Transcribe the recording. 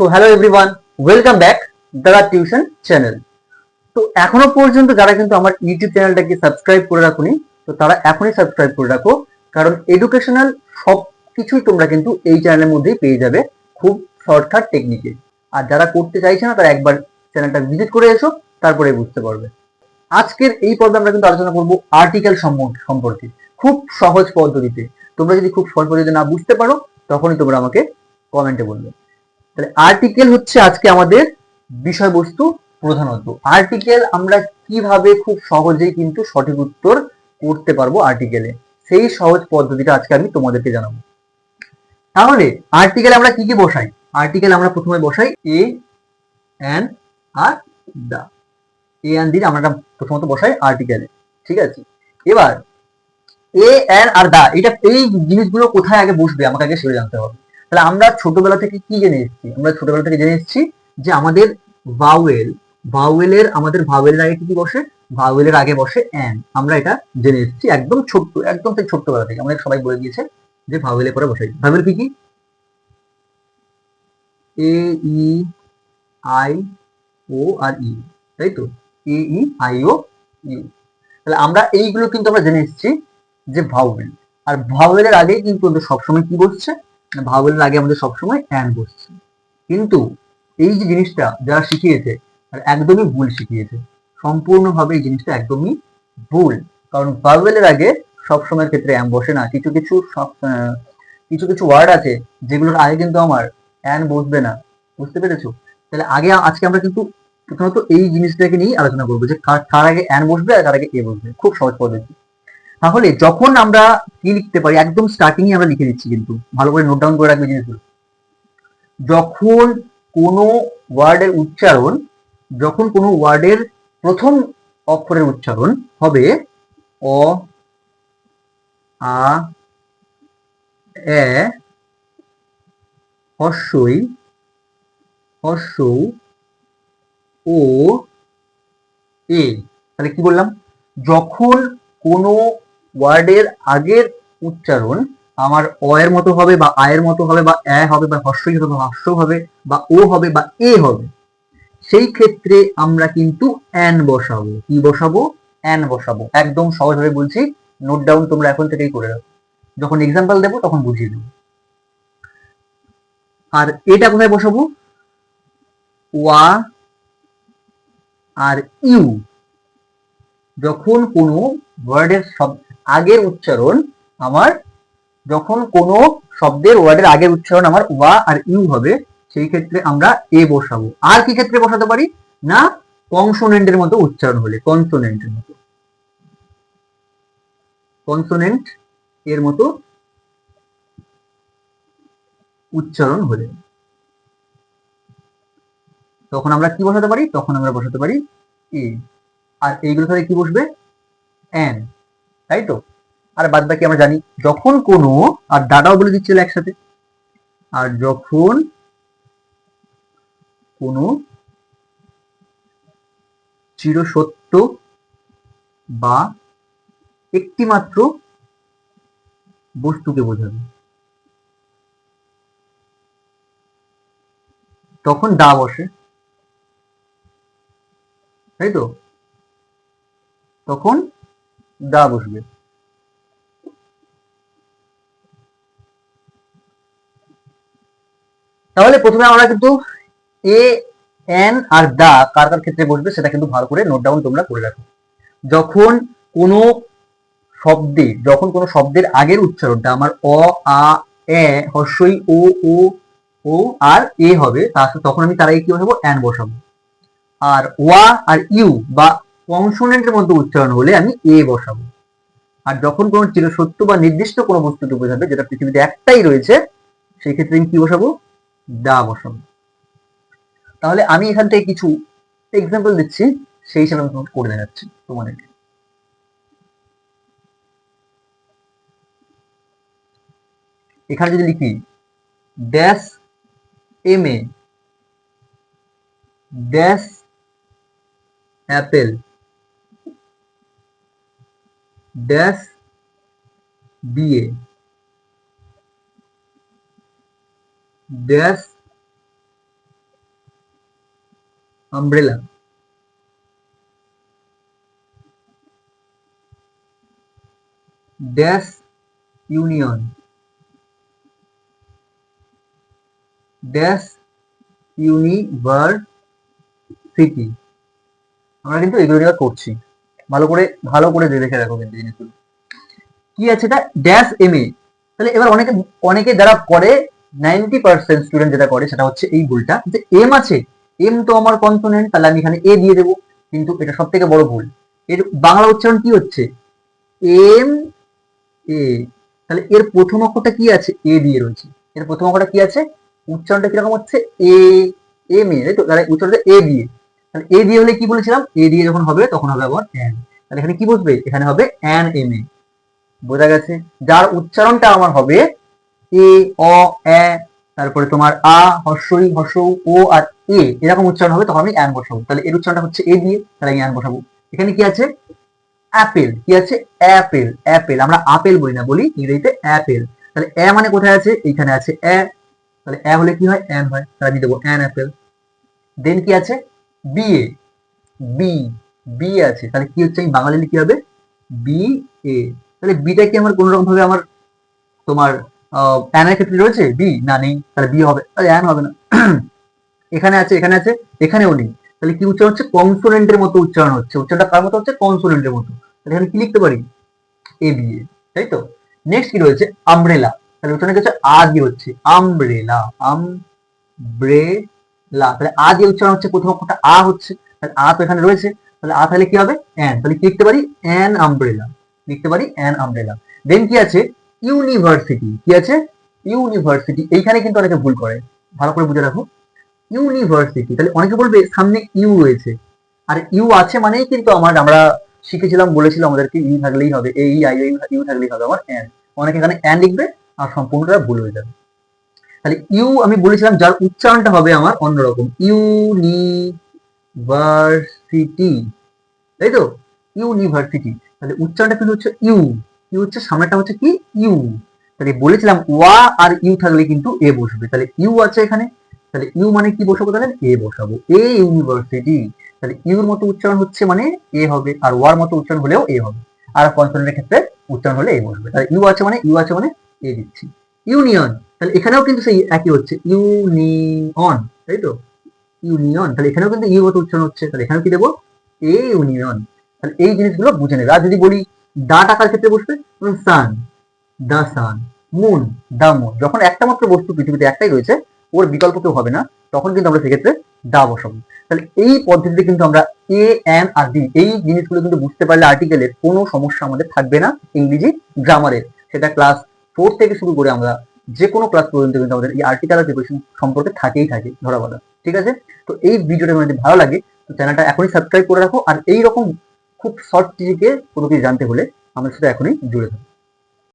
So hello everyone welcome back Dada tuition channel তো এখনও পর্যন্ত যারা কিন্তু আমার ইউটিউব চ্যানেলটাকে সাবস্ক্রাইব করে রাখুনি, তো তারা এখনই সাবস্ক্রাইব করে রাখো, কারণ এডুকেশনাল সব কিছুই তোমরা কিন্তু এই চ্যানেলের মধ্যেই পেয়ে যাবে, খুব শর্টকাট টেকনিকে আর যারা করতে চাইছে না, তারা একবার চ্যানেলটা ভিজিট করে এসো তারপরে বুঝতে পারবে। আজকের এই পর্বে আমরা কিন্তু আলোচনা করব আর্টিকেল সম্পর্কে, খুব সহজ পদ্ধতিতে। তোমরা যদি খুব সহজ পদ্ধতিতে না বুঝতে পারো, তখনই তোমরা আমাকে কমেন্টে বলবে। তাহলে আর্টিকেল হচ্ছে আজকে আমাদের বিষয়বস্তু প্রধানত। আর্টিকেল আমরা কীভাবে খুব সহজেই কিন্তু সঠিক উত্তর করতে পারব আর্টিকেলে সেই সহজ পদ্ধতিটা আজকে আমি তোমাদেরকে জানাব। তাহলে আর্টিকেল আমরা কি কি বসাই? আর্টিকেল আমরা প্রথমে বসাই A N R the A N দিয়ে আমরা প্রথমত বসাই আর্টিকেলে ঠিক আছে? এবার এ এন আর দা এটা এই জিনিসগুলো কোথায় আগে বসবে আমাকে আগে সেটা জানতে হবে। তাহলে আমরা ছোটবেলা থেকে কি জেনে এসেছি? আমরা ছোটবেলা থেকে জেনে এসেছি যে আমাদের ভাওয়েল ভাওয়েলের আমাদের ভাওয়েলের আগে কি কি বসে? ভাওয়েলের আগে বসে এন আমরা এটা জেনে এসেছি একদম ছোট্ট একদম সেই ছোট্টবেলা থেকে। আমাদের সবাই বলে দিয়েছে যে ভাওয়েলে করে বসে। ভাওয়েল কি কি? এ ই আই ও আর ই তাই তো? এ ই আই ও ইউ তাহলে আমরা এইগুলো কিন্তু আমরা জেনে এসেছি যে ভাওয়েল আর ভাওয়েলের আগে কিন্তু সবসময় কি বসছে ভাওয়েলের আগে আমাদের সবসময় অ্যান বসছে। কিন্তু এই যে জিনিসটা যারা শিখিয়েছে একদমই ভুল শিখিয়েছে। সম্পূর্ণভাবে এই জিনিসটা একদমই ভুল। কারণ ভাওয়েলের আগে সবসময়ের ক্ষেত্রে অ্যাম বসে না। কিছু কিছু সব কিছু কিছু ওয়ার্ড আছে যেগুলোর আগে কিন্তু আমার অ্যান বসবে না। বুঝতে পেরেছ? তাহলে আগে আজকে আমরা কিন্তু প্রথমত এই জিনিসটাকে নিয়েই আলোচনা করব যে কার আগে অ্যান বসবে আর কার আগে এ বসবে। খুব সহজ পদ্ধতি। তাহলে যখন আমরা কি লিখতে পারি, একদম স্টার্টিং এ আমরা লিখে দিচ্ছি কিন্তু। ভালো করে নোট ডাউন করে রাখবে জিনিসগুলো। যখন কোনো ওয়ার্ডের উচ্চারণ, যখন কোনো ওয়ার্ডের প্রথম অক্ষরের উচ্চারণ হবে, অ, আ, এ, হস্যই, হস্যৌ, ও, এ। তাহলে কি বললাম? যখন কোনো ওয়ার্ডের আগের উচ্চারণ আমার অ এর মতো হবে বা আয়ের মতো হবে বা এ হবে বা হর্ষই হবে বা হর্ষ হবে বা ও হবে বা এ হবে। সেই ক্ষেত্রে আমরা কিন্তু অ্যান বসাবো। কি বসাবো? অ্যান বসাবো। একদম সহজভাবে বলছি নোট ডাউন তোমরা এখন থেকেই করে রাখো। যখন এক্সাম্পল দেবো তখন বুঝিয়ে দেবো। আর এটা কোথায় বসাবো? ওয়া আর ইউ। যখন কোনো ওয়ার্ডের সব আগের উচ্চারণ আমার যখন কোনো শব্দের ওয়ার্ডের আগের উচ্চারণ আমার ওয়া আর ইউ হবে, সেই ক্ষেত্রে আমরা এ বসাবো। আর কি ক্ষেত্রে বসাতে পারি? না, কনসোনেন্টের মতো উচ্চারণ হলে, কনসোনেন্টের মতো। কনসোনেন্ট এর মতো উচ্চারণ হলে। তখন আমরা কি বসাতে পারি? তখন আমরা বসাতে পারি এ। আর এইগুলো সাথে কি বসবে? এন। তাই তো? আর বাদ বাকি আমরা জানি, যখন কোনো, আর দাদাও বলে দিচ্ছিল একসাথে, আর যখন কোনো চিরসত্য বা একটিমাত্র বস্তুকে বোঝাবে। তখন দা বসে। তাই তো? তখন দা বসবে। তাহলে প্রথমে আমরা কিন্তু এ, এন আর দা কার কার ক্ষেত্রে বসবে সেটা কিন্তু ভালো করে নোট ডাউন তোমরা করে রাখো। যখন কোনো শব্দে, যখন কোনো শব্দের আগের উচ্চারণটা আমার অ, আ, এ, হর্ষই ও ও ও আর এ হবে তার তখন আমি তার আগে কি বসাবো? অ্যান বসাবো। আর ওয়া আর ইউ বা কনসোনেন্টের মধ্যে উচ্চারণ হলে আমি এ বসাবো। আর যখন কোনো চিরসত্য বা নির্দিষ্ট কোনো বস্তুকে বোঝাবে যেটা পৃথিবীতে একটাই রয়েছে, সেই ক্ষেত্রে আমি কি বসাবো? দা বসাবো। তাহলে আমি এখান থেকে কিছু এক্সাম্পল দিচ্ছি, সেই হিসাবে আমি করে দেখাচ্ছি তোমাদেরকে। এখানে যদি লিখি dash M A dash apple dash BA dash umbrella dash union dash university আমরা কিন্তু এগুলো নিয়ে করছি। ভালো করে ভালো করে দেখে রাখো কিন্তু জিনিসগুলো। কি আছে এটা? ড্যাশ এম এ তাহলে এবার অনেকে অনেকে যারা করে নাইনটি পার্সেন্ট স্টুডেন্ট যেটা করে, সেটা হচ্ছে এই ভুলটা। যে এম আছে এম তো আমার কনসোনেন্ট তাহলে আমি এখানে এ দিয়ে দেবো। কিন্তু এটা সব থেকে বড় ভুল। এর বাংলা উচ্চারণ কি হচ্ছে? এম এ তাহলে এর প্রথম অক্ষরটা কি আছে? এ দিয়ে রয়েছে। এর প্রথম অক্ষরটা কি আছে? উচ্চারণটা কীরকম হচ্ছে? এ এম এ তাই তো? তাহলে উচ্চারণটা এ দিয়ে। তাহলে এ দিয়ে হলে কি বলেছিলাম? এ দিয়ে যখন হবে, তখন হবে আবার এন তাহলে এখানে কি বসবে? এখানে হবে এন এম এ বোঝা গেছে? যার উচ্চারণটা আমার হবে এ অ এ তারপরে তোমার আ, হর্ষই, হর্ষ, ও আর এ, এরকম উচ্চারণ হবে, তখন আমি অ্যান বসাবো। তাহলে এর উচ্চারণটা হচ্ছে এ দিয়ে, তাহলে আমি অ্যান বসাবো। এখানে কি আছে? অ্যাপেল। কি আছে? অ্যাপেল। অ্যাপেল। আমরা আপেল বলি না, বলি ইংরেজিতে অ্যাপেল। তাহলে এ মানে কোথায় আছে? এইখানে আছে এ তাহলে এ হলে কি হয়? অ্যান হয়। তাহলে আমি দেবো অ্যান অ্যাপেল। দেন কি আছে? বি এ বি বি আছে। তাহলে কি হচ্ছে? আমি বাঙালি কি হবে? বি এ তাহলে বিটা কি আমার কোনো ভাবে আমার তোমার অ্যানের ক্ষেত্রে রয়েছে? বি না, নেই। তাহলে বি হবে। তাহলে অ্যান হবে না। এখানে আছে এখানে আছে, এখানেও নেই। তাহলে কি উচ্চারণ হচ্ছে? কনসোনেন্টের মতো উচ্চারণ হচ্ছে। উচ্চারণটা কার মতো হচ্ছে? কনসোনেন্টের মতো। তাহলে এখানে কি লিখতে পারি? এ বি এ তাই তো? নেক্সট কি রয়েছে? আমব্রেলা তাহলে উচ্চারণ হচ্ছে? আ দিয়ে হচ্ছে আমব্রেলা আমব্রেলা তাহলে আ দিয়ে উচ্চারণ হচ্ছে প্রথম অক্ষরটা আ হচ্ছে, তাহলে আ তো এখানে রয়েছে, তাহলে আ তাহলে কি হবে? অ্যান তাহলে কি লিখতে পারি? অ্যান আমব্রেলা লিখতে পারি অ্যান আমব্রেলা দেন কি আছে? ইউনিভার্সিটি কি আছে? ইউনিভার্সিটি এইখানে কিন্তু অনেকে ভুল করে, ভালো করে বুঝে রাখো। ইউনিভার্সিটি তাহলে অনেকে বলবে, সামনে ইউ রয়েছে। আর ইউ আছে মানেই কিন্তু আমার, আমরা শিখেছিলাম, বলেছিলাম আমাদেরকে ইউ থাকলেই হবে এই আই ইউ থাকলেই হবে আমার এন অনেকে এখানে এন লিখবে, আর সম্পূর্ণটা ভুল হয়ে যাবে। তাহলে ইউ আমি বলেছিলাম যার উচ্চারণটা হবে আমার অন্যরকম। ইউনিভার্সিটি। তাই তো? ইউনিভার্সিটি। তাহলে উচ্চারণটা কিন্তু হচ্ছে ইউ। ইউ হচ্ছে সামনেটা হচ্ছে কি? ইউ। তাহলে বলেছিলাম ওয়া আর ইউ থাকলে কিন্তু এ বসবে। তাহলে ইউ আছে এখানে। তাহলে ইউ মানে কি বসাবো তাহলে? এ বসাবো। A university. তাহলে ইউর মতো উচ্চারণ হচ্ছে মানে এ হবে। আর ওয়ার মতো উচ্চারণ হলেও এ হবে। আর কনসোনেন্টের ক্ষেত্রে উচ্চারণ হলে এ বসবে। তাহলে ইউ আছে মানে ইউ আছে মানে এ দিচ্ছি। ইউনিয়ন। তাহলে এখানেও কিন্তু সেই একই হচ্ছে। ইউনিয়ন, তাই তো? ইউনিয়ন, তাহলে এখানেও কিন্তু ইউ উচ্চারণ হচ্ছে। তাহলে এখানেও কি দেবো? A union. তাহলে এই জিনিসগুলো বুঝে নেবে। আর যদি বলি দা টাকার ক্ষেত্রে বসবে সান, দা সান, মুন, দা মুন। যখন একটা মাত্র বস্তু পৃথিবীতে একটাই রয়েছে, ওর বিকল্প কেউ হবে না, তখন কিন্তু আমরা সেক্ষেত্রে দা বসাবো। তাহলে এই পদ্ধতিতে কিন্তু আমরা এ, এম আর ডি, এই জিনিসগুলো কিন্তু বুঝতে পারলে আর্টিকেলের কোনো সমস্যা আমাদের থাকবে না ইংরেজি গ্রামারের সেটা ক্লাস ফোর থেকে শুরু করে আমরা যে কোনো ক্লাস পর্যন্ত কিন্তু আমাদের এই আর্টিকেল আর প্রিপারেশন সম্পর্কে থাকেই থাকে, ধরা বলা ঠিক আছে? তো এই ভিডিওটা যদি ভালো লাগে, তো চ্যানেলটা এখনই সাবস্ক্রাইব করে রাখো। আর এই রকম খুব শর্ট টিকে কোনো কিছু জানতে হলে আমাদের সাথে এখনই জুড়ে থাকো।